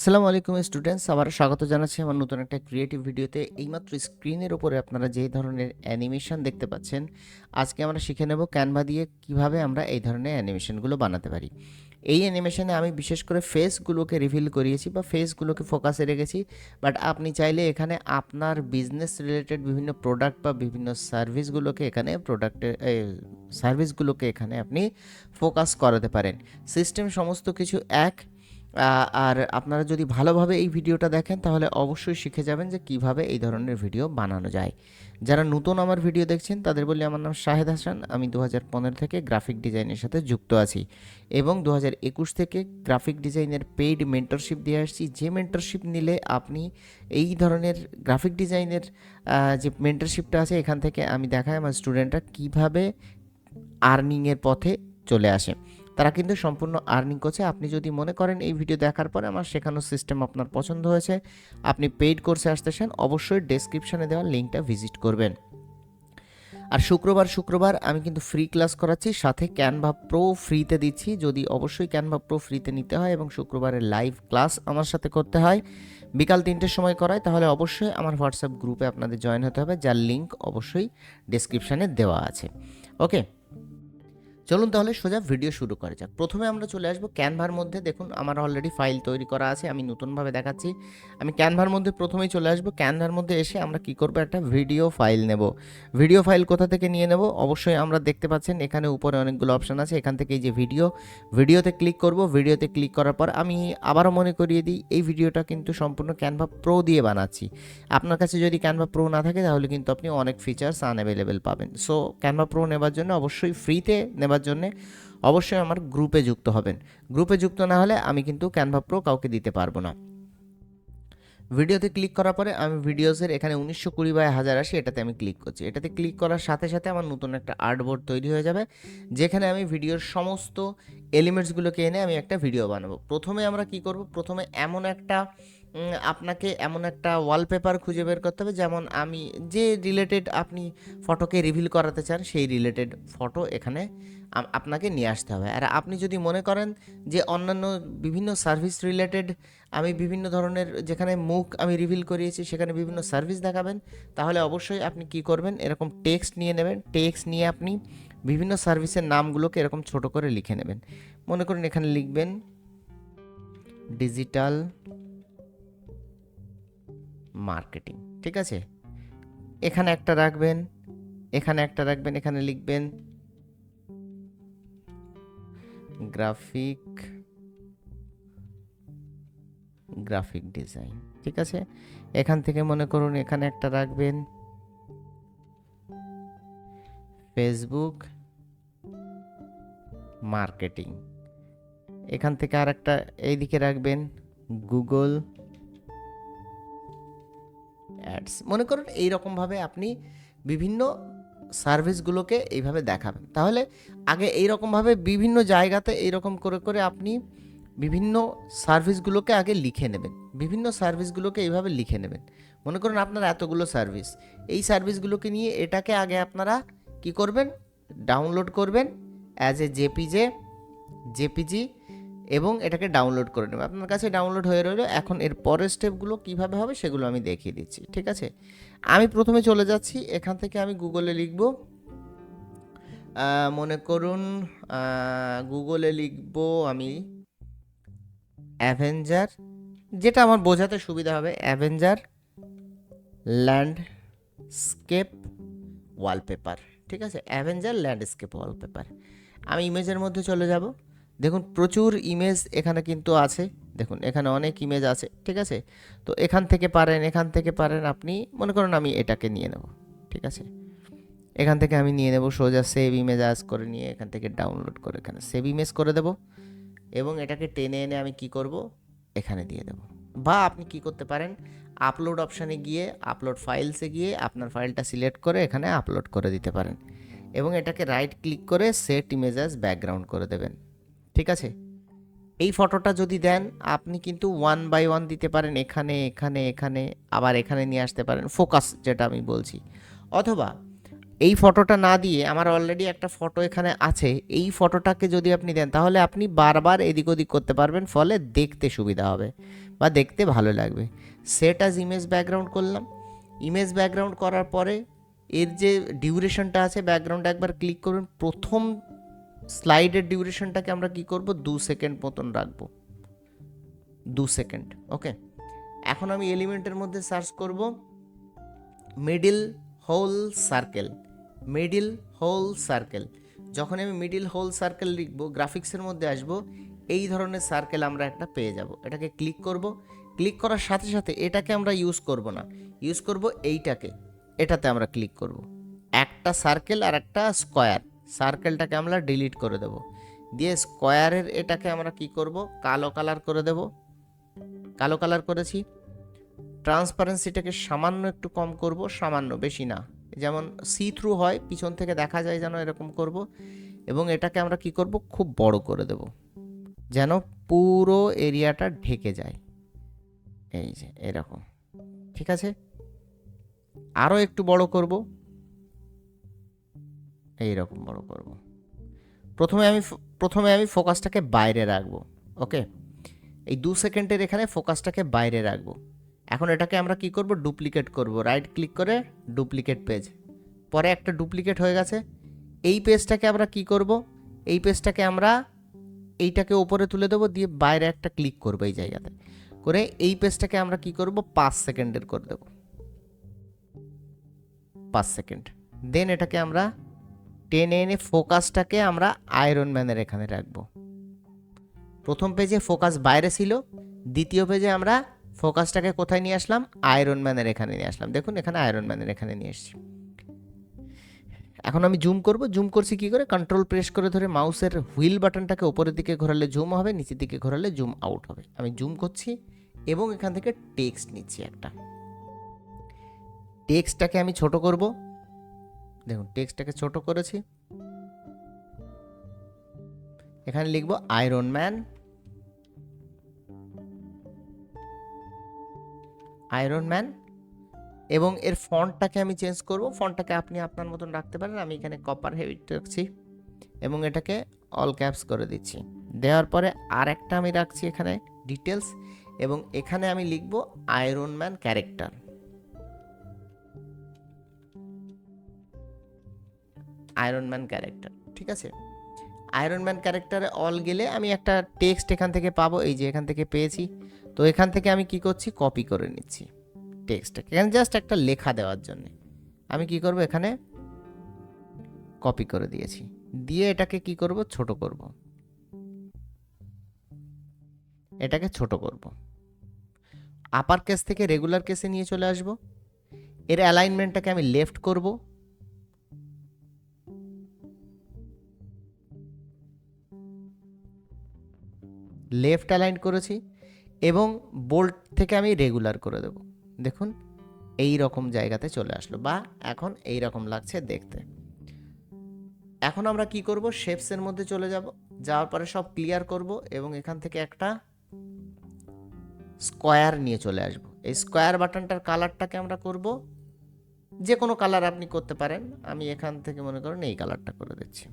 আসসালামু আলাইকুম স্টুডেন্টস আবার স্বাগত জানাচ্ছি আমার নতুন একটা ক্রিয়েটিভ ভিডিওতে। এইমাত্র স্ক্রিনের ওপরে আপনারা যে ধরনের অ্যানিমেশন দেখতে পাচ্ছেন, আজকে আমরা শিখে নেব ক্যানভা দিয়ে কীভাবে আমরা এই ধরনের অ্যানিমেশনগুলো বানাতে পারি। এই অ্যানিমেশনে আমি বিশেষ করে ফেসগুলোকে রিভিল করিয়েছি বা ফেসগুলোকে ফোকাসে রেখেছি বাট আপনি চাইলে এখানে আপনার বিজনেস রিলেটেড বিভিন্ন প্রোডাক্ট বা বিভিন্ন সার্ভিসগুলোকে এখানে প্রোডাক্টের সার্ভিসগুলোকে এখানে আপনি ফোকাস করাতে পারেন। সিস্টেম সমস্ত কিছু এক আর আপনারা যদি ভালোভাবে এই ভিডিওটা দেখেন, তাহলে অবশ্যই শিখে যাবেন যে কীভাবে এই ধরনের ভিডিও বানানো যায়। যারা নতুন আমার ভিডিও দেখছেন, তাদের বলি আমার নাম শাহেদ হাসান। আমি দু হাজার পনেরো থেকে গ্রাফিক ডিজাইনের সাথে যুক্ত আছি এবং দু হাজার একুশ থেকে গ্রাফিক ডিজাইনের পেইড মেন্টরশিপ দিয়ে আসছি। যে মেন্টরশিপ নিলে আপনি এই ধরনের গ্রাফিক ডিজাইনের যে মেন্টরশিপটা আছে, এখান থেকে আমি দেখাই আমার স্টুডেন্টরা কীভাবে আর্নিংয়ের পথে চলে আসে। তারা কিন্তু সম্পূর্ণ আর্নিং করছে। আপনি যদি মনে করেন এই ভিডিও দেখার পরে আমার শেখানোর সিস্টেম আপনার পছন্দ হয়েছে, আপনি পেইড কোর্সে আসতেছেন অবশ্যই ডেসক্রিপশনে দেওয়া লিঙ্কটা ভিজিট করবেন। আর শুক্রবার শুক্রবার আমি কিন্তু ফ্রি ক্লাস করাচ্ছি, সাথে ক্যানভা প্রো ফ্রিতে দিচ্ছি। যদি অবশ্যই ক্যানভা প্রো ফ্রিতে নিতে হয় এবং শুক্রবারের লাইভ ক্লাস আমার সাথে করতে হয়, বিকাল তিনটের সময় করায়, তাহলে অবশ্যই আমার হোয়াটসঅ্যাপ গ্রুপে আপনাদের জয়েন হতে হবে, যার লিঙ্ক অবশ্যই ডেসক্রিপশানে দেওয়া আছে। ওকে চলুন তাহলে সোজা ভিডিও শুরু করা যাক। প্রথমে আমরা চলে আসব ক্যানভার মধ্যে। দেখুন, আমার অলরেডি ফাইল তৈরি করা আছে, আমি নতুনভাবে দেখাচ্ছি। আমি ক্যানভার মধ্যে প্রথমেই চলে আসব। ক্যানভার মধ্যে এসে আমরা কি করব? একটা ভিডিও ফাইল নেব। ভিডিও ফাইল কোথা থেকে নিয়ে নেব? অবশ্যই আমরা দেখতে পাচ্ছেন, এখানে উপরে অনেকগুলো অপশান আছে। এখান থেকে এই যে ভিডিও ভিডিওতে ক্লিক করব। ভিডিওতে ক্লিক করার পর আমি আবারও মনে করিয়ে দিই, এই ভিডিওটা কিন্তু সম্পূর্ণ ক্যানভা প্রো দিয়ে বানাচ্ছি। আপনার কাছে যদি ক্যানভা প্রো না থাকে, তাহলে কিন্তু আপনি অনেক ফিচার্স আনঅ্যাভেলেবেল পাবেন। সো ক্যানভা প্রো নেবার জন্য অবশ্যই ফ্রিতে নেবার জন্য অবশ্যই আমার গ্রুপে যুক্ত হবেন। গ্রুপে যুক্ত না হলে আমি কিন্তু ক্যানভা প্রো কাউকে দিতে পারব না। ভিডিওতে ক্লিক করার পরে আমি ভিডিওসের এখানে উনিশশো কুড়ি বাই হাজার আশি এটাতে আমি ক্লিক করছি। এটাতে ক্লিক করার সাথে সাথে আমার নতুন একটা আর্টবোর্ড তৈরি হয়ে যাবে, যেখানে আমি ভিডিওর সমস্ত এলিমেন্টসগুলোকে এনে আমি একটা ভিডিও বানাবো। প্রথমে আমরা কি করব? প্রথমে এমন একটা আপনাকে এমন একটা ওয়ালপেপার খুঁজে বের করতে হবে, যেমন আমি যে রিলেটেড আপনি ফটোকে রিভিল করাতে চান, সেই রিলেটেড ফটো এখানে আপনাকে নিয়ে আসতে হবে। আর আপনি যদি মনে করেন যে অন্যান্য বিভিন্ন সার্ভিস রিলেটেড আমি বিভিন্ন ধরনের যেখানে মুখ আমি রিভিল করিয়েছি, সেখানে বিভিন্ন সার্ভিস দেখাবেন, তাহলে অবশ্যই আপনি কি করবেন, এরকম টেক্সট নিয়ে নেবেন। টেক্সট নিয়ে আপনি বিভিন্ন সার্ভিসের নামগুলোকে এরকম ছোট করে লিখে নেবেন। মনে করুন এখানে লিখবেন ডিজিটাল মার্কেটিং, ঠিক আছে? এখানে একটা রাখবেন, এখানে একটা রাখবেন, এখানে লিখবেন গ্রাফিক গ্রাফিক ডিজাইন, ঠিক আছে? এখান থেকে মনে করুন এখানে একটা রাখবেন ফেসবুক মার্কেটিং, এখান থেকে আর একটা এইদিকে রাখবেন গুগল অ্যাডস মনে করুন এই রকমভাবে আপনি বিভিন্ন সার্ভিসগুলোকে এইভাবে দেখাবেন। তাহলে আগে এই রকমভাবে বিভিন্ন জায়গাতে এইরকম করে করে আপনি বিভিন্ন সার্ভিসগুলোকে আগে লিখে নেবেন। বিভিন্ন সার্ভিসগুলোকে এইভাবে লিখে নেবেন। মনে করুন আপনার এতগুলো সার্ভিস। এই সার্ভিসগুলোকে নিয়ে এটাকে আগে আপনারা কি করবেন? ডাউনলোড করবেন। অ্যাজ এ জেপিজে জেপিজি এবং এটাকে ডাউনলোড করে নেবেন আপনার কাছে ডাউনলোড হয়ে রইল, এখন এর পরের স্টেপগুলো কীভাবে হবে সেগুলো আমি দেখিয়ে দিচ্ছি, ঠিক আছে? আমি প্রথমে চলে যাচ্ছি, এখান থেকে আমি গুগলে লিখব মনে করুন গুগলে লিখব আমি অ্যাভেঞ্জার যেটা আমার বোঝাতে সুবিধা হবে অ্যাভেঞ্জার ল্যান্ডস্কেপ ওয়ালপেপার ঠিক আছে? অ্যাভেঞ্জার ল্যান্ডস্কেপ ওয়ালপেপার আমি ইমেজের মধ্যে চলে যাব। দেখুন, প্রচুর ইমেজ এখানে কিন্তু আছে। দেখুন, এখানে অনেক ইমেজ আছে, ঠিক আছে? তো এখান থেকে পারেন, এখান থেকে পারেন, আপনি মনে করুন আমি এটাকে নিয়ে নেব, ঠিক আছে? এখান থেকে আমি নিয়ে নেব সোজা সেভ ইমেজ আজ করে নিয়ে এখান থেকে ডাউনলোড করে এখানে সেভ ইমেজ করে দেব এবং এটাকে টেনে এনে আমি কি করব? এখানে দিয়ে দেব। বা আপনি কি করতে পারেন আপলোড অপশানে গিয়ে আপলোড ফাইলসে গিয়ে আপনার ফাইলটা সিলেক্ট করে এখানে আপলোড করে দিতে পারেন এবং এটাকে রাইট ক্লিক করে সেট ইমেজ অ্যাজ ব্যাকগ্রাউন্ড করে দেবেন। ঠিক আছে? এই ফটোটা যদি দেন, আপনি কিন্তু ওয়ান বাই ওয়ান দিতে পারেন, এখানে এখানে এখানে, আবার এখানে নিয়ে আসতে পারেন ফোকাস যেটা আমি বলছি। অথবা এই ফটোটা না দিয়ে আমার অলরেডি একটা ফটো এখানে আছে, এই ফটোটাকে যদি আপনি দেন, তাহলে আপনি বারবার এদিক ওদিক করতে পারবেন, ফলে দেখতে সুবিধা হবে বা দেখতে ভালো লাগবে। সেট আজ ইমেজ ব্যাকগ্রাউন্ড করলাম। ইমেজ ব্যাকগ্রাউন্ড করার পরে এর যে ডিউরেশনটা আছে ব্যাকগ্রাউন্ড একবার ক্লিক করুন, প্রথম স্লাইডের ডিউরেশনটাকে আমরা কি করব? দু সেকেন্ড মতন রাখব। দু সেকেন্ড ওকে এখন আমি এলিমেন্টের মধ্যে সার্চ করব। Middle hole circle, middle hole circle. যখন আমি মিডিল হোল সার্কেল লিখব, গ্রাফিক্সের মধ্যে আসব, এই ধরনের সার্কেল আমরা একটা পেয়ে যাব। এটাকে ক্লিক করব। ক্লিক করার সাথে সাথে এটাকে আমরা ইউজ করব না। ইউজ করব এইটাকে। এটাতে আমরা ক্লিক করব। একটা সার্কেল আর একটা স্কোয়ার। সার্কেলটাকে আমরা ডিলিট করে দেব। দিয়ে স্কোয়ারের এটাকে আমরা কি করব? কালো কালার করে দেব। কালো কালার করেছি। ট্রান্সপারেন্সিটাকে সামান্য একটু কম করব, সামান্য, বেশি না। যেমন সি থ্রু হয়, পিছন থেকে দেখা যায় যেন এরকম করব। এবং এটাকে আমরা কি করব? খুব বড় করে দেব। যেন পুরো এরিয়াটা ঢেকে যায়। এই যে, এরকম। ঠিক আছে? আরও একটু বড় করব। এই রকম বড় করব। প্রথমে আমি প্রথমে আমি ফোকাসটাকে বাইরে রাখব, ওকে? এই দু সেকেন্ডের এখানে ফোকাসটাকে বাইরে রাখব। এখন এটাকে আমরা কি করব? ডুপ্লিকেট করব। রাইট ক্লিক করে ডুপ্লিকেট পেজ। পরে একটা ডুপ্লিকেট হয়ে গেছে। এই পেজটাকে আমরা কি করব? এই পেজটাকে আমরা এইটাকে ওপরে তুলে দেবো, দিয়ে বাইরে একটা ক্লিক করব এই জায়গাতে। করে এই পেজটাকে আমরা কি করব? পাঁচ সেকেন্ডের করে দেবো। পাঁচ সেকেন্ড। দেন এটাকে আমরা টেনে এনে ফোকাসটাকে আমরা আয়রন ম্যানের এখানে রাখব। প্রথম পেজে ফোকাস বাইরে ছিল, দ্বিতীয় পেজে আমরা ফোকাসটাকে কোথায় নিয়ে আসলাম? আয়রন ম্যানের এখানে নিয়ে আসলাম। দেখুন, এখানে আয়রন ম্যানের এখানে নিয়ে এসেছি। এখন আমি জুম করব। জুম করছি কি করে? কন্ট্রোল প্রেস করে ধরে মাউসের হুইল বাটনটাকে উপরের দিকে ঘোরালে জুম হবে, নিচের দিকে ঘোরালে জুম আউট হবে। আমি জুম করছি এবং এখান থেকে টেক্সট নিচ্ছি একটা। টেক্সটটাকে আমি ছোট করব। দেখুন, টেক্সটটাকে ছোট করেছি। এখানে লিখব আয়রন ম্যান আয়রন ম্যান এবং এর ফন্টটাকে আমি চেঞ্জ করব। ফন্টটাকে আপনি আপনার মতন রাখতে পারেন। আমি এখানে কপার হেভিট রাখছি এবং এটাকে অল ক্যাপস করে দিচ্ছি। দেওয়ার পরে আর একটা আমি রাখছি এখানে ডিটেলস এবং এখানে আমি লিখব iron man character iron man character ঠিক আছে? আয়রন ম্যান ক্যারেক্টারে অল গেলে আমি একটা টেক্সট এখান থেকে পাবো, এই যে এখান থেকে পেয়েছি। তো এখান থেকে আমি কি করছি? কপি করে নিচ্ছি টেক্সটটা এখানে জাস্ট একটা লেখা দেওয়ার জন্য। আমি কি করব এখানে? কপি করে দিয়েছি। দিয়ে এটাকে কি করব? ছোট করব। এটাকে ছোট করব। আপার কেস থেকে রেগুলার কেসে নিয়ে চলে আসব। এর অ্যালাইনমেন্টটাকে আমি লেফট করব। লেফট অ্যালাইন করেছি এবং বোল্ট থেকে আমি রেগুলার করে দেব। দেখুন, এই রকম জায়গাতে চলে আসলো বা এখন এই রকম লাগছে দেখতে। এখন আমরা কি করব? শেপসের মধ্যে চলে যাব। যাওয়ার পরে সব ক্লিয়ার করব এবং এখান থেকে একটা স্কোয়ার নিয়ে চলে আসব। এই স্কোয়ার বাটনটার কালারটাকে আমরা করব। যে কোনো কালার আপনি করতে পারেন। আমি এখান থেকে মনে করেন এই কালারটা করে দিচ্ছি।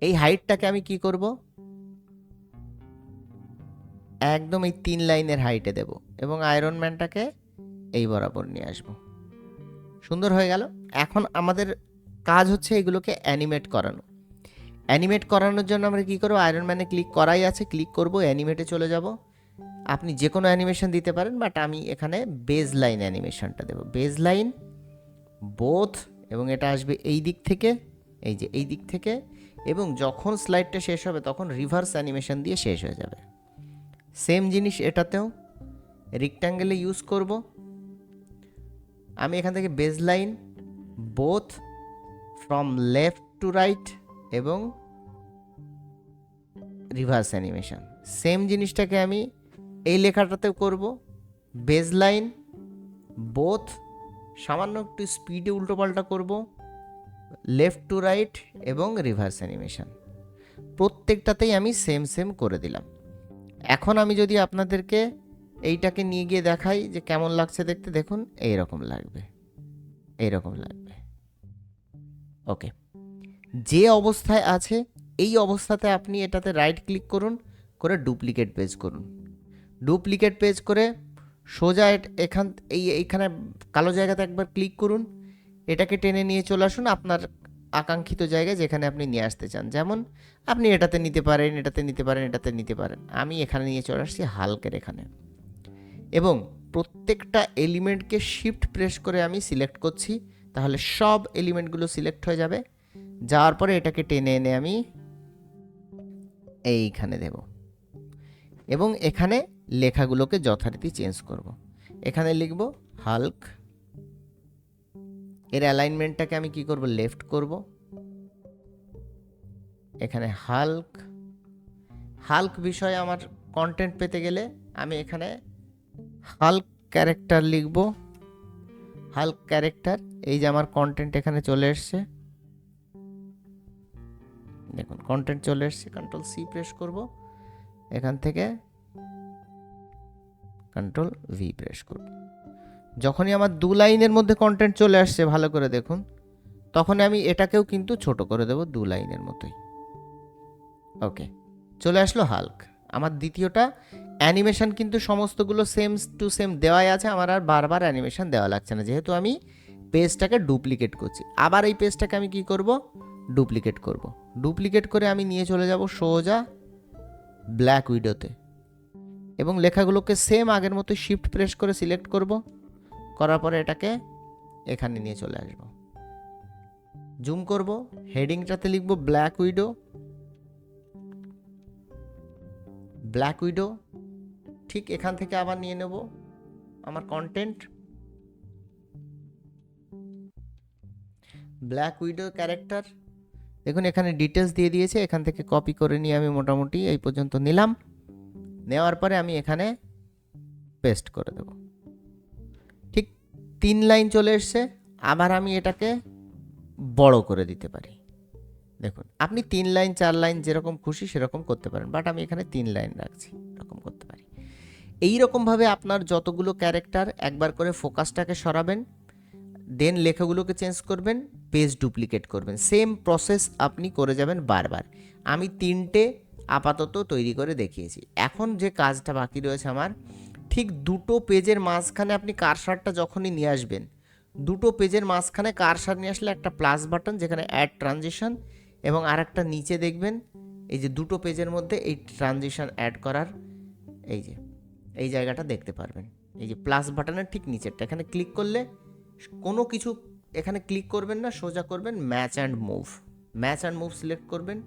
এই হাইটটাকে আমি কি করব? একদম এই তিন লাইনের হাইটে দেব এবং আয়রন ম্যানটাকে এই বরাবর নিয়ে আসব। সুন্দর হয়ে গেল। এখন আমাদের কাজ হচ্ছে এগুলোকে অ্যানিমেট করানো। অ্যানিমেট করানোর জন্য আমরা কী করব? আয়রন ম্যানে ক্লিক করাই আছে, ক্লিক করব, অ্যানিমেটে চলে যাব। আপনি যে কোনো অ্যানিমেশন দিতে পারেন, বাট আমি এখানে বেজ লাইন অ্যানিমেশনটা দেবো। বেজ লাইন বোথ, এবং এটা আসবে এই দিক থেকে। এই যে এই দিক থেকে, এবং যখন স্লাইডটা শেষ হবে, তখন রিভার্স অ্যানিমেশন দিয়ে শেষ হয়ে যাবে। সেম জিনিস এটাতেও রিক্ট্যাঙ্গেলে ইউজ করব। আমি এখান থেকে base line both from left to right এবং রিভার্স অ্যানিমেশন সেম জিনিসটাকে আমি এই লেখাটাতেও করব। বেজ লাইন বোথ সামান্য একটু স্পিডে উল্টোপাল্টা করব। লেফট টু রাইট এবং রিভার্স অ্যানিমেশন প্রত্যেকটাতেই আমি সেম সেম করে দিলাম। এখন আমি যদি আপনাদেরকে এইটাকে নিয়ে গিয়ে দেখাই যে কেমন লাগছে দেখতে, দেখুন এই রকম লাগবে। এই রকম লাগবে। ওকে যে অবস্থায় আছে, এই অবস্থাতে আপনি এটাতে রাইট ক্লিক করুন, করে ডুপ্লিকেট পেজ করুন। ডুপ্লিকেট পেজ করে সোজা এখান এই এইখানে কালো জায়গাতে একবার ক্লিক করুন এটাকে টেনে নিয়ে চলে আসুন আপনার আকাঙ্ক্ষিত জায়গায় যেখানে আপনি নিয়ে আসতে চান। যেমন আপনি এটাতে নিতে পারেন, এটাতে নিতে পারেন, এটাতে নিতে পারেন। আমি এখানে নিয়ে চলে আসছি হালকের এখানে। এবং প্রত্যেকটা এলিমেন্টকে শিফট প্রেস করে আমি সিলেক্ট করছি, তাহলে সব এলিমেন্টগুলো সিলেক্ট হয়ে যাবে। যাওয়ার পরে এটাকে টেনে এনে আমি এইখানে দেব। এবং এখানে লেখাগুলোকে যথারীতি চেঞ্জ করব। এখানে লিখব হাল্ক এর অ্যালাইনমেন্টটাকে আমি কি করব? লেফট করব। এখানে হাল্ক হাল্ক বিষয়ে আমার কন্টেন্ট পেতে গেলে আমি এখানে হাল্ক ক্যারেক্টার লিখব। হাল্ক ক্যারেক্টার এই যে আমার কন্টেন্ট এখানে চলে এসছে। দেখুন কন্টেন্ট চলে এসছে কন্ট্রোল সি প্রেস করব। এখান থেকে কন্ট্রোল ভি প্রেস করব। যখনই আমার দু লাইনের মধ্যে কন্টেন্ট চলে আসছে, ভালো করে দেখুন তখন আমি এটাকেও কিন্তু ছোট করে দেব দু লাইনের মতোই। ওকে, চলে আসলো হাল্ক আমার দ্বিতীয়টা অ্যানিমেশন কিন্তু সমস্তগুলো সেম টু সেম দেওয়াই আছে, আমার আর বারবার অ্যানিমেশন দেওয়া লাগছে না। যেহেতু আমি পেজটাকে ডুপ্লিকেট করছি, আবার এই পেজটাকে আমি কি করব? ডুপ্লিকেট করব। ডুপ্লিকেট করে আমি নিয়ে চলে যাব সোজা ব্ল্যাক উইডোতে এবং লেখাগুলোকে সেম আগের মতো শিফট প্রেস করে সিলেক্ট করব। করার পরে এটাকে এখানে নিয়ে চলে আসব। জুম করব, হেডিংটাতে লিখব ব্ল্যাক উইডো। ব্ল্যাক উইডো, ঠিক এখান থেকে আবার নিয়ে নেব আমার কন্টেন্ট। ব্ল্যাক উইডো ক্যারেক্টার, দেখুন এখানে ডিটেলস দিয়ে দিয়েছে, এখান থেকে কপি করে নিয়ে আমি মোটামুটি এই পর্যন্ত নিলাম। নেওয়ার পরে আমি এখানে পেস্ট করে দেব। তিন লাইন চলে এসছে, আবার আমি এটাকে বড় করে দিতে পারি। দেখুন, আপনি তিন লাইন, চার লাইন যেরকম খুশি সেরকম করতে পারেন, বাট আমি এখানে তিন লাইন রাখছি, এরকম করতে পারি। এই রকমভাবে আপনার যতগুলো ক্যারেক্টার একবার করে ফোকাসটাকে সরাবেন, দেন লেখাগুলোকে চেঞ্জ করবেন, পেজ ডুপ্লিকেট করবেন। সেম প্রসেস আপনি করে যাবেন বারবার। আমি তিনটে আপাতত তৈরি করে দেখিয়েছি। এখন যে কাজটা বাকি রয়েছে আমার ঠিক দুটো পেজের মাঝখানে আপনি কারসারটা যখনই নিয়ে আসবেন, দুটো পেজের মাঝখানে কারসার নিয়ে আসলে একটা প্লাস বাটন যেখানে অ্যাড ট্রানজিশন এবং আর একটা নিচে দেখবেন, এই যে দুটো পেজের মধ্যে এই ট্রানজিশন অ্যাড করার, এই যে, এই জায়গাটা দেখতে পারবেন। এই যে প্লাস বাটনের ঠিক নিচেরটা, এখানে ক্লিক করলে কোনো কিছু এখানে ক্লিক করবেন না, সোজা করবেন match and move match and move select করবেন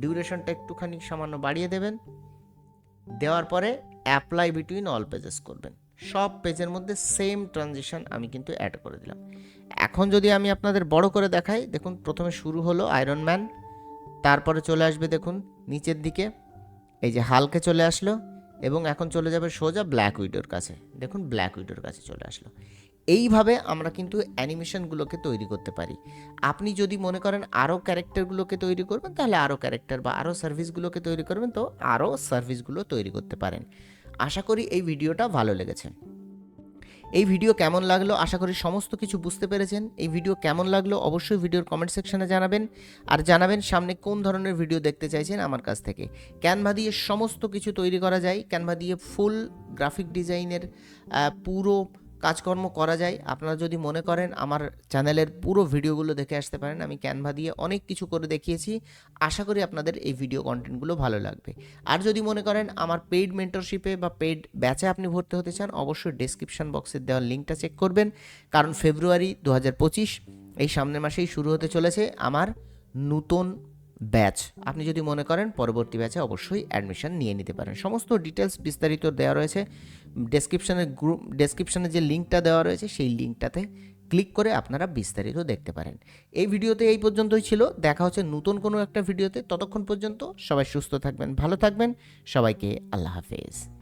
ডিউরেশনটা একটুখানি সামান্য বাড়িয়ে দেবেন, দেওয়ার পরে অ্যাপ্লাই বিটুইন অল পেজেস করবেন। সব পেজের মধ্যে সেম ট্রানজিশন আমি কিন্তু অ্যাড করে দিলাম। এখন যদি আমি আপনাদের বড় করে দেখাই, দেখুন প্রথমে শুরু হলো আয়রন ম্যান তারপরে চলে আসবে দেখুন নিচের দিকে, এই যে হালকে চলে আসলো, এবং এখন চলে যাবে সোজা ব্ল্যাক উইডোর কাছে। দেখুন ব্ল্যাক উইডোর কাছে চলে আসলো। এইভাবে আমরা কিন্তু অ্যানিমেশনগুলোকে তৈরি করতে পারি। আপনি যদি মনে করেন আরও ক্যারেক্টারগুলোকে তৈরি করবেন, তাহলে আরও ক্যারেক্টার বা আরও সার্ভিসগুলোকে তৈরি করবেন, তো আরও সার্ভিসগুলো তৈরি করতে পারেন। আশা করি এই ভিডিওটা ভালো লেগেছে। এই ভিডিও কেমন লাগল? আশা করি সমস্ত কিছু বুঝতে পেরেছেন। এই ভিডিও কেমন লাগল? অবশ্যই ভিডিওর কমেন্ট সেকশানে জানাবেন। আর জানাবেন সামনে কোন ধরনের ভিডিও দেখতে চাইছেন আমার কাছ থেকে। ক্যানভা দিয়ে সমস্ত কিছু তৈরি করা যায়। ক্যানভা দিয়ে ফুল গ্রাফিক ডিজাইনের পুরো কাজকর্ম করা যায়। আপনারা যদি মনে করেন আমার চ্যানেলের পুরো ভিডিওগুলো দেখে আসতে পারেন, আমি ক্যানভা দিয়ে অনেক কিছু করে দেখিয়েছি। আশা করি আপনাদের এই ভিডিও কন্টেন্টগুলো ভালো লাগবে। আর যদি মনে করেন আমার পেইড মেন্টরশিপে বা পেইড ব্যাচে আপনি ভর্তি হতে চান, অবশ্যই ডেসক্রিপশন বক্সের দেওয়ার লিঙ্কটা চেক করবেন। কারণ ফেব্রুয়ারি দু হাজার পঁচিশ, এই সামনের মাসেই শুরু হতে চলেছে আমার নতুন ব্যাচ। আপনি যদি মনে করেন পরবর্তী ব্যাচে অবশ্যই অ্যাডমিশন নিয়ে নিতে পারেন। সমস্ত ডিটেলস বিস্তারিত দেওয়া রয়েছে। ডেসক্রিপশানে গ্রুপ ডেসক্রিপশানে যে লিঙ্কটা দেওয়া রয়েছে, সেই লিঙ্কটাতে ক্লিক করে আপনারা বিস্তারিত দেখতে পারেন। এই ভিডিওতে এই পর্যন্তই ছিল। দেখা হচ্ছে নতুন কোনো একটা ভিডিওতে। ততক্ষণ পর্যন্ত সবাই সুস্থ থাকবেন, ভালো থাকবেন। সবাইকে আল্লাহ হাফেজ।